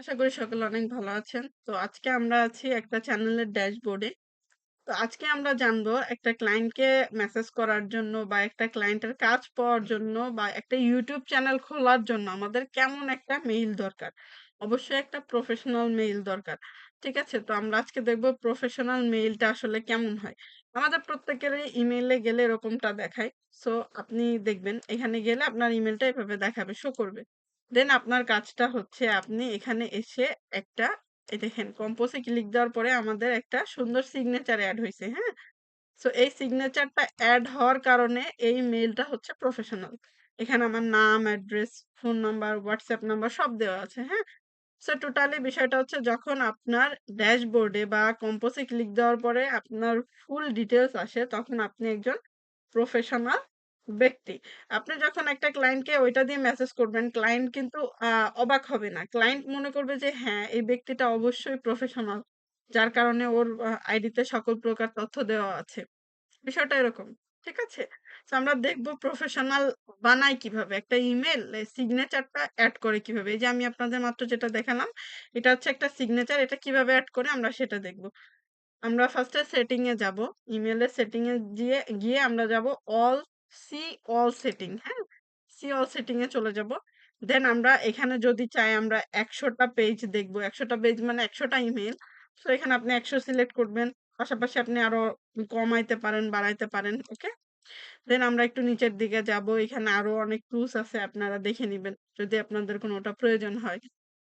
আশা করি সকলে অনেক ভালো আছেন। তো আজকে আমরা আছি একটা চ্যানেলের ড্যাশবোর্ডে। তো আজকে আমরা জানব একটা ক্লায়েন্টকে মেসেজ করার জন্য বা একটা ক্লায়েন্টের কাজ পাওয়ার জন্য বা একটা ইউটিউব চ্যানেল খোলার জন্য আমাদের কেমন একটা মেইল দরকার। অবশ্যই একটা প্রফেশনাল মেইল দরকার। ঠিক আছে? তো আমরা আজকে দেখব প্রফেশনাল মেইলটা আসলে কেমন হয়। আমাদের প্রত্যেকেরই ইমেইলে গেলে এরকমটা দেখায়। সো আপনি দেখবেন এখানে গেলে আপনার ইমেইলটা এভাবে দেখাবে, শো করবে। দেন আপনার কাজটা হচ্ছে আপনি এখানে এসে একটা এই দেখেন কম্পোজ এ ক্লিক দেওয়ার পরে আমাদের একটা সুন্দর সিগনেচার অ্যাড হয়েছে হ্যাঁ? সো এই সিগনেচারটা অ্যাড হওয়ার কারণে এই মেলটা হচ্ছে প্রফেশনাল। এখানে আমার নাম, address, phone number, WhatsApp number সব দেওয়া আছে, হ্যাঁ? সো টোটালি বিষয়টা হচ্ছে যখন আপনার ড্যাশবোর্ডে বা কম্পোজ এ ক্লিক দেওয়ার পরে আপনার ফুল ডিটেলস আসে তখন আপনি একজন প্রফেশনাল ব্যক্তি। আপনি যখন একটা ক্লায়েন্টকে ওইটা দিয়ে মেসেজ করবেন, ক্লায়েন্ট কিন্তু অবাক হবে না। ক্লায়েন্ট মনে করবে যে হ্যাঁ, এই ব্যক্তিটা অবশ্যই প্রফেশনাল। যার কারণে ওর আইডিতে সকল প্রকার তথ্য দেওয়া আছে। বিষয়টা এরকম। ঠিক আছে? সো আমরা দেখব প্রফেশনাল বানায় কীভাবে? একটা ইমেইল এ সিগনেচারটা এড করে কীভাবে? এই যে আমি আপনাদের মাত্র যেটা দেখালাম, এটা হচ্ছে একটা সিগনেচার। এটা কীভাবে এড করে আমরা সেটা দেখব। আমরা ফার্স্ট এ সেটিং এ যাব। ইমেইলের সেটিং এ যেয়ে গিয়ে আমরা যাব অল সি অল সেটিং, হ্যাঁ? সি অল সেটিং এ চলে যাব। দেন আমরা এখানে যদি চাই আমরা একশোটা পেজ দেখব। একশোটা পেজ মানে ১০০ টা ইমেইল। সো এখানে আপনি ১০০ সিলেক্ট করবেন। পাশাপাশি আপনি আরও কমাইতে পারেন, বাড়াইতে পারেন। ওকে? দেন আমরা একটু নিচের দিকে যাব। এখানে আরও অনেক টুলস আছে আপনারা দেখে নিবেন। যদি আপনাদের কোনটা প্রয়োজন হয়।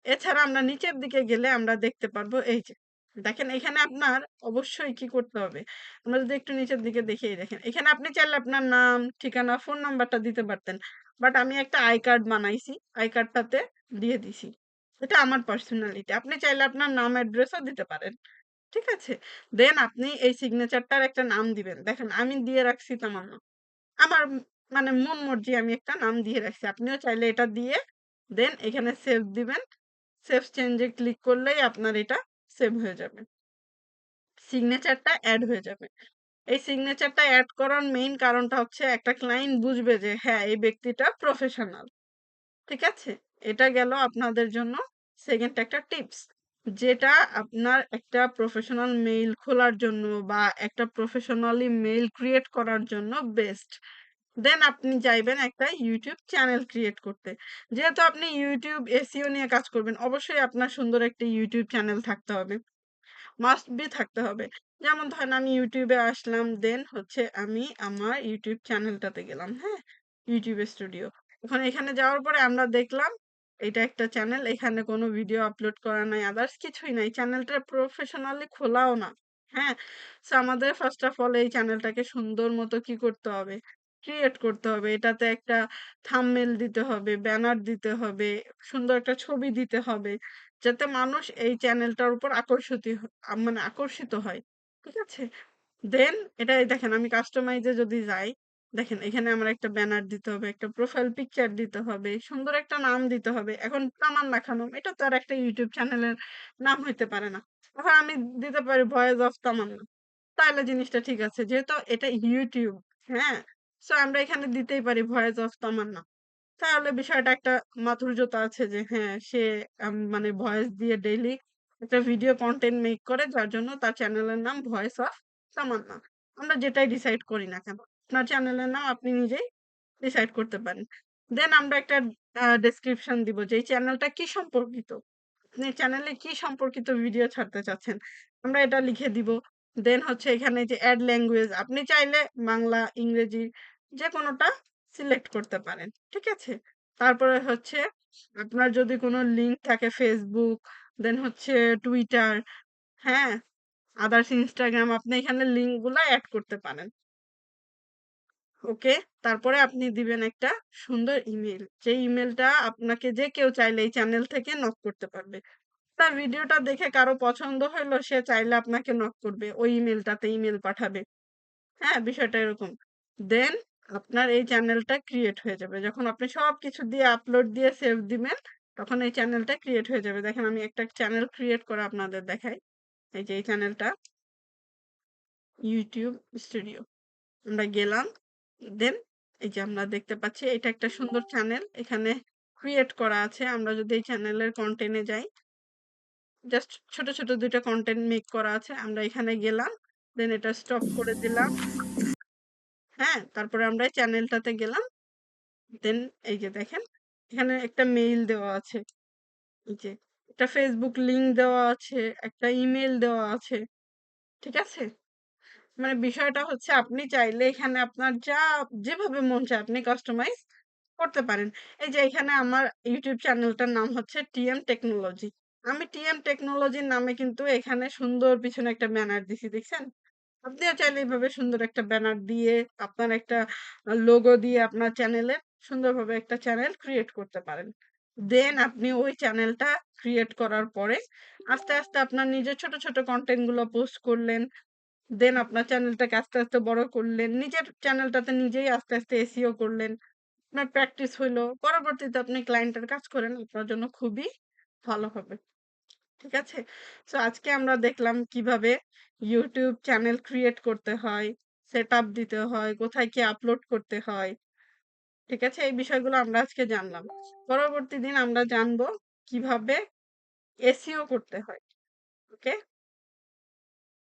এছাড়া আমরা নিচের দিকে গেলে আমরা দেখতে পারব এই যে দেখেন এখানে আপনার অবশ্যই কি করতে হবে? আমরা যদি একটু নিচের দিকে দেখি এই দেখেন। এখানে আপনি চাইলে আপনার নাম, ঠিকানা, ফোন নাম্বারটা দিতে পারতেন। বাট আমি একটা আই কার্ড বানাইছি। আই কার্ডটাতে দিয়ে দিছি। এটা আমার পার্সোনালিটি। আপনি চাইলে আপনার নাম অ্যাড্রেসও দিতে পারেন। ঠিক আছে? দেন আপনি এই সিগনেচারটার একটা নাম দিবেন। দেখেন আমি দিয়ে রাখছি তামান্না। আমার মানে মন মর্জি আমি একটা নাম দিয়ে রাখছি। আপনিও চাইলে এটা দিয়ে দেন এখানে সেভ দিবেন। সেভ চেঞ্জে ক্লিক করলেই আপনার এটা সেভ হয়ে যাবে। সিগনেচারটা অ্যাড হয়ে যাবে। এই সিগনেচারটা এড করার মেইন কারণটা হচ্ছে একটা ক্লায়েন্ট বুঝবে যে হ্যাঁ, এই ব্যক্তিটা প্রফেশনাল। ঠিক আছে? এটা গেল আপনাদের জন্য 2nd একটা টিপস। যেটা আপনার একটা প্রফেশনাল মেইল খোলার জন্য বা একটা প্রফেশনালি মেইল ক্রিয়েট করার জন্য বেস্ট। দেন আপনি চাইবেন একটা ইউটিউব চ্যানেল ক্রিয়েট করতে। যেহেতু আপনি YouTube SEO নিয়ে কাজ করবেন, অবশ্যই আপনার সুন্দর একটা ইউটিউব চ্যানেল থাকতে হবে। মাস্ট বি থাকতে হবে। যেমন ধরেন আমি ইউটিউবে আসলাম, দেন হচ্ছে আমি আমার YouTube চ্যানেলটাতে গেলাম, হ্যাঁ? YouTube studio. এখন এখানে যাওয়ার পরে আমরা দেখলাম এটা একটা চ্যানেল। এখানে কোনো ভিডিও আপলোড করা নাই, আদার্স কিছুই নাই। চ্যানেলটা প্রফেশনালি খোলাও না। হ্যাঁ? সো আমাদের ফার্স্ট অফ অল এই চ্যানেলটাকে সুন্দর মতো কি করতে হবে? ক্রিয়েট করতে হবে। এটাতে একটা থাম্বনেইল দিতে হবে, ব্যানার দিতে হবে, সুন্দর একটা ছবি দিতে হবে। যাতে মানুষ এই চ্যানেলটার উপর আকর্ষতি মানে আকর্ষিত হয়। ঠিক আছে? দেন এটা দেখেন আমি কাস্টমাইজ যদি যাই, দেখেন এখানে আমার একটা ব্যানার দিতে হবে, একটা প্রোফাইল পিকচার দিতে হবে, সুন্দর একটা নাম দিতে হবে। এখন তামান্না খানম এটা তো আর একটা ইউটিউব চ্যানেলের নাম হইতে পারে না। এখন আমি দিতে পারি ভয়েস অফ তামান্না। তাহলে জিনিসটা ঠিক আছে। যেহেতু এটা ইউটিউব, হ্যাঁ? সো আমরা এখানে দিতেই পারি ভয়েস অফ তামান্না। তাহলে বিষয়টা একটা মাধুর্যতা আছে যে হ্যাঁ, সে মানে ভয়েস দিয়ে ডেইলি একটা ভিডিও কন্টেন্ট মেক করে যার জন্য তার চ্যানেলের নাম ভয়েস অফ তামান্না। আমরা যেটাই ডিসাইড করি না কেন। আপনার চ্যানেলের নাম আপনি নিজেই ডিসাইড করতে পারেন। দেন আমরা একটা ডেসক্রিপশন দিব যে এই চ্যানেলটা কি সম্পর্কিত। আপনি চ্যানেলে কি সম্পর্কিত ভিডিও ছাড়তে চাচ্ছেন। আমরা এটা লিখে দিব। দেন হচ্ছে এখানে যে এড ল্যাঙ্গুয়েজ আপনি চাইলে বাংলা, ইংরেজি যেকোনোটা সিলেক্ট করতে পারেন। ঠিক আছে? তারপরে হচ্ছে আপনার যদি কোনো লিঙ্ক থাকে ফেসবুক দেন হচ্ছে টুইটার হ্যাঁ? আদার্স ইনস্টাগ্রাম আপনি এখানে লিঙ্কগুলো অ্যাড করতে পারেন। ওকে? তারপরে আপনি দিবেন একটা সুন্দর ইমেল যে ইমেলটা আপনাকে যে কেউ চাইলে এই চ্যানেল থেকে নক করতে পারবে। তার ভিডিওটা দেখে কারও পছন্দ হইল, সে চাইলে আপনাকে নক করবে। ওই ইমেলটাতে ইমেল পাঠাবে। হ্যাঁ? বিষয়টা এরকম। দেন আপনার এই চ্যানেলটা ক্রিয়েট হয়ে যাবে। যখন আপনি সবকিছু দিয়ে আপলোড দিয়ে সেভ দিবেন, তখন এই চ্যানেলটা ক্রিয়েট হয়ে যাবে। দেখেন আমি একটা চ্যানেল ক্রিয়েট করে আপনাদের দেখাই। এই যে এই চ্যানেলটা। YouTube studio. আমরা গেলাম। দেন এই যে আমরা দেখতে পাচ্ছি এটা একটা সুন্দর চ্যানেল। এখানে ক্রিয়েট করা আছে। আমরা যদি এই চ্যানেলের কনটেন্ট যাই, জাস্ট ছোট, ছোট ২ টা কনটেন্ট মেক করা আছে। আমরা এখানে গেলাম। দেন এটা স্টপ করে দিলাম। হ্যাঁ? তারপরে আমরা চ্যানেলটাতে গেলাম। দেন এই যে দেখেন, এখানে একটা মেইল দেওয়া আছে। এই যে একটা ফেসবুক লিঙ্ক দেওয়া আছে, একটা ইমেল দেওয়া আছে। ঠিক আছে? মানে বিষয়টা হচ্ছে আপনি চাইলে এখানে আপনার যা যেভাবে মন চায় আপনি কাস্টমাইজ করতে পারেন। এই যে এখানে আমার ইউটিউব চ্যানেলটার নাম হচ্ছে টিএম টেকনোলজি। আমি টিএম টেকনোলজির নামে কিন্তু এখানে সুন্দর পিছনে একটা ব্যানার দিছি, দেখছেন? আপনিও চাইলে এইভাবে সুন্দর একটা ব্যানার দিয়ে আপনার একটা লোগো দিয়ে আপনার চ্যানেলে সুন্দরভাবে একটা চ্যানেল ক্রিয়েট করতে পারেন। দেন আপনি ওই চ্যানেলটা ক্রিয়েট করার পরে আস্তে, আস্তে আপনার নিজের ছোট, ছোট কনটেন্টগুলো পোস্ট করলেন। দেন আপনার চ্যানেলটাকে আস্তে, আস্তে বড় করলেন। নিজের চ্যানেলটাতে নিজেই আস্তে, আস্তে এসিও করলেন। আপনার প্র্যাকটিস হইল। পরবর্তীতে আপনি ক্লায়েন্টের কাজ করেন। আপনার জন্য খুবই ভালো হবে। ঠিক আছে? সো আজকে আমরা দেখলাম কীভাবে ইউটিউব চ্যানেল ক্রিয়েট করতে হয়, সেট দিতে হয়, কোথায় কি আপলোড করতে হয়। ঠিক আছে? এই বিষয়গুলো আমরা আজকে জানলাম। পরবর্তী দিন আমরা জানব কীভাবে এসিও করতে হয়। ওকে?